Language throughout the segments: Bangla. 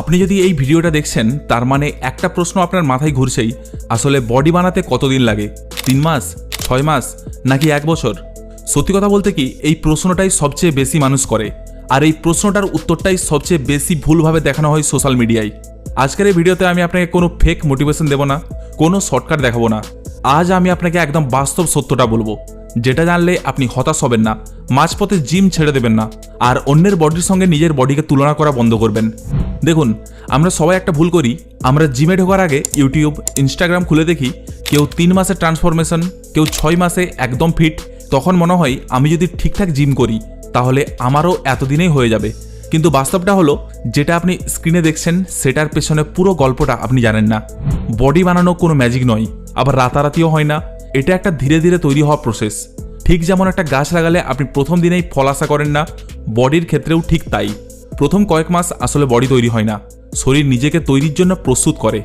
আপনি যদি এই ভিডিওটা দেখছেন, তার মানে একটা প্রশ্ন আপনার মাথায় ঘুরছেই, আসলে বডি বানাতে কতদিন লাগে? তিন মাস? ছয় মাস? নাকি এক বছর? সত্যি কথা বলতে কি, এই প্রশ্নটাই সবচেয়ে বেশি মানুষ করে। আর এই প্রশ্নটার উত্তরটাই সবচেয়ে বেশি ভুলভাবে দেখানো হয় সোশ্যাল মিডিয়ায়। আজকের এই ভিডিওতে আমি আপনাকে কোনো ফেক মোটিভেশন দেবো না, কোনো শর্টকাট দেখাবো না। আজ আমি আপনাকে একদম বাস্তব সত্যটা বলব। যেটা জানলে আপনি হতাশ হবেন না, মাঝপথে জিম ছেড়ে দেবেন না, আর অন্যের বডির সঙ্গে নিজের বডিকে তুলনা করা বন্ধ করবেন। দেখুন, আমরা সবাই একটা ভুল করি। আমরা জিমে ঢোকার আগে ইউটিউব, ইনস্টাগ্রাম খুলে দেখি, কেউ তিন মাসে ট্রান্সফরমেশন, কেউ ছয় মাসে একদম ফিট। তখন মনে হয় আমি যদি ঠিকঠাক জিম করি, তাহলে আমারও এতদিনেই হয়ে যাবে। কিন্তু বাস্তবটা হলো, যেটা আপনি স্ক্রিনে দেখছেন, সেটার পেছনে পুরো গল্পটা আপনি জানেন না। বডি বানানো কোনো ম্যাজিক নয়, আবার রাতারাতিও হয় না। এটা একটা ধীরে ধীরে তৈরি হওয়া প্রসেস ঠিক যেমন একটা গাছ লাগালে আপনি প্রথম দিনেই ফল আশা করেন না বডির ক্ষেত্রেও ঠিক তাই। প্রথম কয়েক মাস আসলে বডি তৈরি হয় না। শরীর নিজেকে তৈরির জন্য প্রস্তুত করে।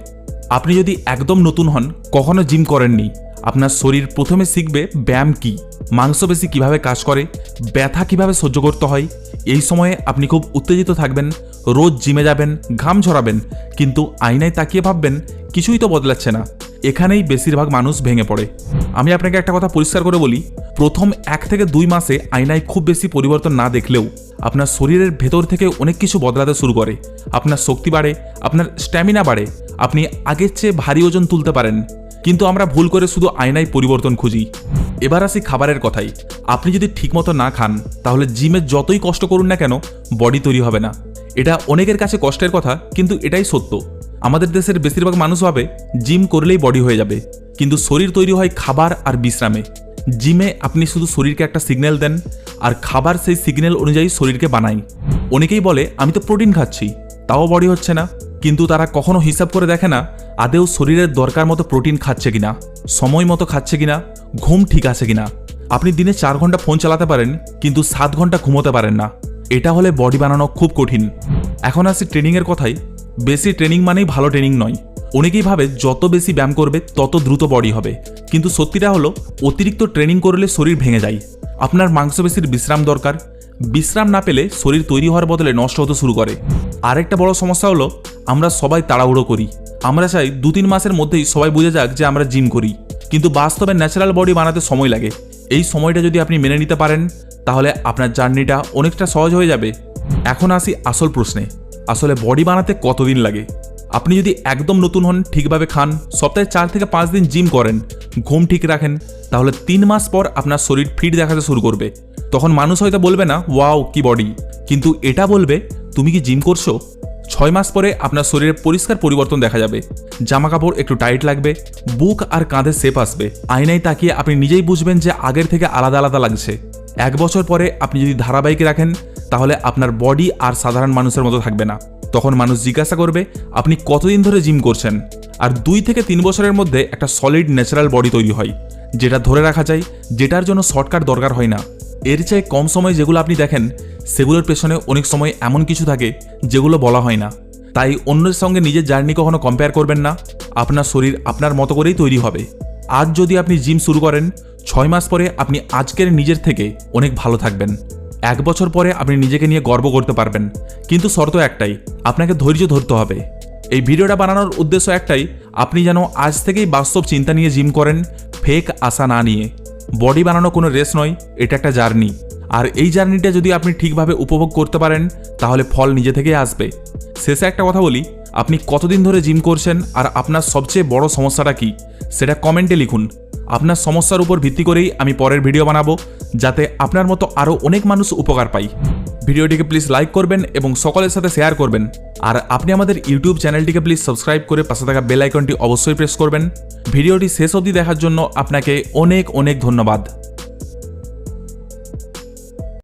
আপনি যদি একদম নতুন হন, কখনো জিম করেননি, আপনার শরীর প্রথমে শিখবে ব্যায়াম কি মাংসপেশি কীভাবে কাজ করে, ব্যথা কীভাবে সহ্য করতে হয়। এই সময়ে আপনি খুব উত্তেজিত থাকবেন, রোজ জিমে যাবেন, ঘাম ঝরাবেন, কিন্তু আয়নায় তাকিয়ে ভাববেন, কিছুই তো বদলাচ্ছে না। এখানেই বেশিরভাগ মানুষ ভেঙে পড়ে। আমি আপনাকে একটা কথা পরিষ্কার করে বলি, প্রথম এক থেকে দুই মাসে আয়নায় খুব বেশি পরিবর্তন না দেখলেও আপনার শরীরের ভেতর থেকে অনেক কিছু বদলাতে শুরু করে। আপনার শক্তি বাড়ে, আপনার স্ট্যামিনা বাড়ে, আপনি আগের চেয়ে ভারী ওজন তুলতে পারেন। কিন্তু আমরা ভুল করে শুধু আয়নায় পরিবর্তন খুঁজি। এবার আসি খাবারের কথাই। আপনি যদি ঠিকমতো না খান, তাহলে জিমে যতই কষ্ট করুন না কেন, বডি তৈরি হবে না। এটা অনেকের কাছে কষ্টের কথা, কিন্তু এটাই সত্য। আমাদের দেশের বেশিরভাগ মানুষ ভাবে, জিম করলেই বডি হয়ে যাবে। কিন্তু শরীর তৈরি হয় খাবার আর বিশ্রামে। জিমে আপনি শুধু শরীরকে একটা সিগন্যাল দেন, আর খাবার সেই সিগন্যাল অনুযায়ী শরীরকে বানাই অনেকেই বলে, আমি তো প্রোটিন খাচ্ছি, তাও বডি হচ্ছে না। কিন্তু তারা কখনো হিসাব করে দেখে না, আদেও শরীরের দরকার মতো প্রোটিন খাচ্ছে কিনা, সময় মতো খাচ্ছে কিনা, ঘুম ঠিক আছে কিনা। আপনি দিনে চার ঘণ্টা ফোন চালাতে পারেন, কিন্তু সাত ঘণ্টা ঘুমোতে পারেন না। এটা হলে বডি বানানো খুব কঠিন। এখন আসি ট্রেনিংয়ের কথাই বেশি ট্রেনিং মানেই ভালো ট্রেনিং নয়। অনেকেই ভাবে যত বেশি ব্যায়াম করবে, তত দ্রুত বডি হবে। কিন্তু সত্যিটা হলো, অতিরিক্ত ট্রেনিং করলে শরীর ভেঙে যায়। আপনার মাংসপেশির বিশ্রাম দরকার। বিশ্রাম না পেলে শরীর তৈরি হওয়ার বদলে নষ্ট হতে শুরু করে। আরেকটা বড় সমস্যা হলো, আমরা সবাই তাড়াহুড়ো করি। আমরা চাই দু তিন মাসের মধ্যেই সবাই বুঝে যাক যে আমরা জিম করি। কিন্তু বাস্তবে ন্যাচারাল বডি বানাতে সময় লাগে। এই সময়টা যদি আপনি মেনে নিতে পারেন, তাহলে আপনার জার্নিটা অনেকটা সহজ হয়ে যাবে। এখন আসি আসল প্রশ্নে। আসলে বডি বানাতে কতদিন লাগে? আপনি যদি একদম নতুন হন, ঠিকভাবে খান, সপ্তাহে চার থেকে পাঁচ দিন জিম করেন, ঘুম ঠিক রাখেন, তাহলে তিন মাস পর আপনার শরীর ফিট দেখাতে শুরু করবে। তখন মানুষ হয়তো বলবে না, ওয়াও, কি বডি। কিন্তু এটা বলবে, তুমি কি জিম করছ? ছয় মাস পরে আপনার শরীরে পরিষ্কার পরিবর্তন দেখা যাবে। জামা কাপড় একটু টাইট লাগবে, বুক আর কাঁধে শেপ আসবে। আয়নায় তাকিয়ে আপনি নিজেই বুঝবেন যে আগের থেকে আলাদা আলাদা লাগছে। এক বছর পরে আপনি যদি ধারাবাহিক রাখেন, তাহলে আপনার বডি আর সাধারণ মানুষের মতো থাকবে না। তখন মানুষ জিজ্ঞাসা করবে, আপনি কতদিন ধরে জিম করছেন? আর দুই থেকে তিন বছরের মধ্যে একটা সলিড ন্যাচারাল বডি তৈরি হয়, যেটা ধরে রাখা যায়, যেটার জন্য শর্টকাট দরকার হয় না। এর চেয়ে কম সময় যেগুলো আপনি দেখেন, সেগুলোর পেছনে অনেক সময় এমন কিছু থাকে, যেগুলো বলা হয় না। তাই অন্যের সঙ্গে নিজের জার্নি কখনো কম্পেয়ার করবেন না, আপনার শরীর আপনার মতো করেই তৈরি হবে। আজ যদি আপনি জিম শুরু করেন ছয় মাস পরে আপনি আজকের নিজের থেকে অনেক ভালো থাকবেন। এক বছর পরে আপনি নিজেকে নিয়ে গর্ব করতে পারবেন। কিন্তু শর্ত একটাই, আপনাকে ধৈর্য ধরতে হবে। এই ভিডিওটা বানানোর উদ্দেশ্য একটাই, আপনি যেন আজ থেকেই বাস্তব চিন্তা নিয়ে জিম করেন, ফেক আশা না নিয়ে। বডি বানানো কোনো রেস নয়, এটা একটা জার্নি। আর এই জার্নিটা যদি আপনি ঠিকভাবে উপভোগ করতে পারেন, তাহলে ফল নিজে থেকেই আসবে। শেষে একটা কথা বলি, আপনি কতদিন ধরে জিম করছেন আর আপনার সবচেয়ে বড় সমস্যাটা কি? সেটা কমেন্টে লিখুন। আপনার সমস্যার উপর ভিত্তি করেই আমি পরের ভিডিও বানাবো, যাতে আপনার মতো আরও অনেক মানুষ উপকার পাই। ভিডিওটিকে প্লিজ লাইক করবেন এবং সকলের সাথে শেয়ার করবেন। আর আপনি আমাদের ইউটিউব চ্যানেলটিকে প্লিজ সাবস্ক্রাইব করে পাশে থাকা বেল আইকনটি অবশ্যই প্রেস করবেন। ভিডিওটি শেষ অবধি দেখার জন্য আপনাকে অনেক অনেক ধন্যবাদ।